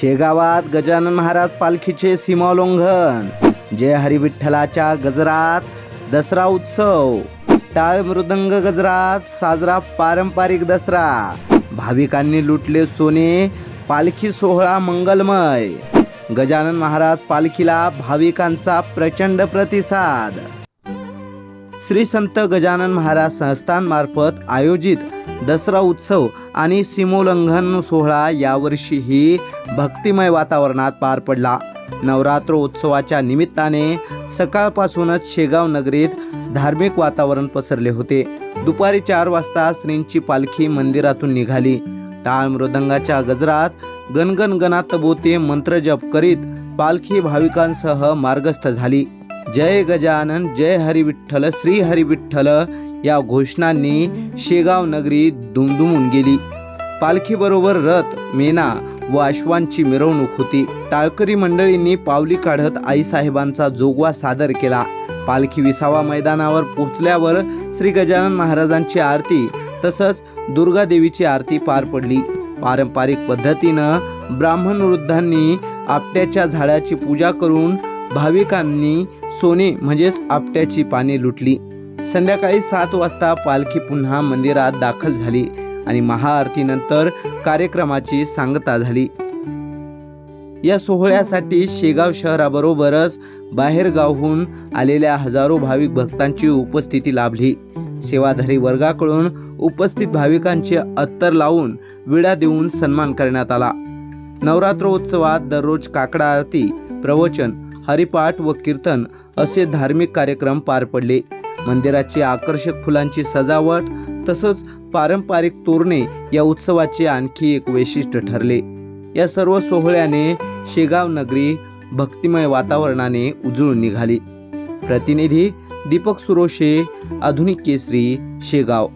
शेगावात गजानन महाराज पालखीचे सीमोल्लंघन जय हरी विठ्ठलाच्या गजरात दसरा उत्सव. टाळ मृदंग गजरात साजरा पारंपरिक दसरा. भाविकांनी लुटले सोने पालखी सोहळा मंगलमय. गजानन महाराज पालखीला भाविकांचा प्रचंड प्रतिसाद. श्री संत गजानन महाराज संस्थानमार्फत आयोजित दसरा उत्सव आणि सीमोल्लंघन सोहळा यावर्षीही भक्तिमय वातावरणात पार पडला. नवरात्र उत्सवाच्या निमित्ताने सकाळपासूनच शेगाव नगरीत धार्मिक वातावरण पसरले होते. दुपारी चार वाजता श्रींची पालखी मंदिरातून निघाली. टाळ मृदंगाच्या गजरात गणगण गणात मंत्रजप करीत पालखी भाविकांसह मार्गस्थ झाली. जय गजानन जय हरिविठ्ठल श्री हरिविठ्ठल या घोषणांनी शेगाव नगरी दुमदुमून गेली. पालखीबरोबर रथ मेना व अश्वांची मिरवणूक होती. टाळकरी मंडळींनी पावली काढत आईसाहेबांचा जोगवा सादर केला. पालखी विसावा मैदानावर पोहोचल्यावर श्री गजानन महाराजांची आरती तसंच दुर्गादेवीची आरती पार पडली. पारंपरिक पद्धतीनं ब्राह्मण वृद्धांनी आपट्याच्या झाडाची पूजा करून भाविकांनी सोने म्हणजेच आपट्याची पाने लुटली. संध्याकाळी सात वाजता पालखी पुन्हा मंदिरात दाखल झाली आणि महाआरतीनंतर कार्यक्रमाची सांगता झाली. या सोहळ्यासाठी शेगाव शहराबरोबरच बाहेरगावहून आलेल्या हजारो भाविक भक्तांची उपस्थिती लाभली. सेवाधारी वर्गाकडून उपस्थित भाविकांचे अत्तर लावून विडा देऊन सन्मान करण्यात आला. नवरात्रोत्सवात दररोज काकडा आरती प्रवचन हरिपाठ व कीर्तन असे धार्मिक कार्यक्रम पार पडले. मंदिराची आकर्षक फुलांची सजावट तसंच पारंपरिक तोरणे या उत्सवाचे आणखी एक वैशिष्ट्य ठरले. या सर्व सोहळ्याने शेगाव नगरी भक्तिमय वातावरणाने उजळून निघाली. प्रतिनिधी दीपक सुरोशे आधुनिक केसरी शेगाव.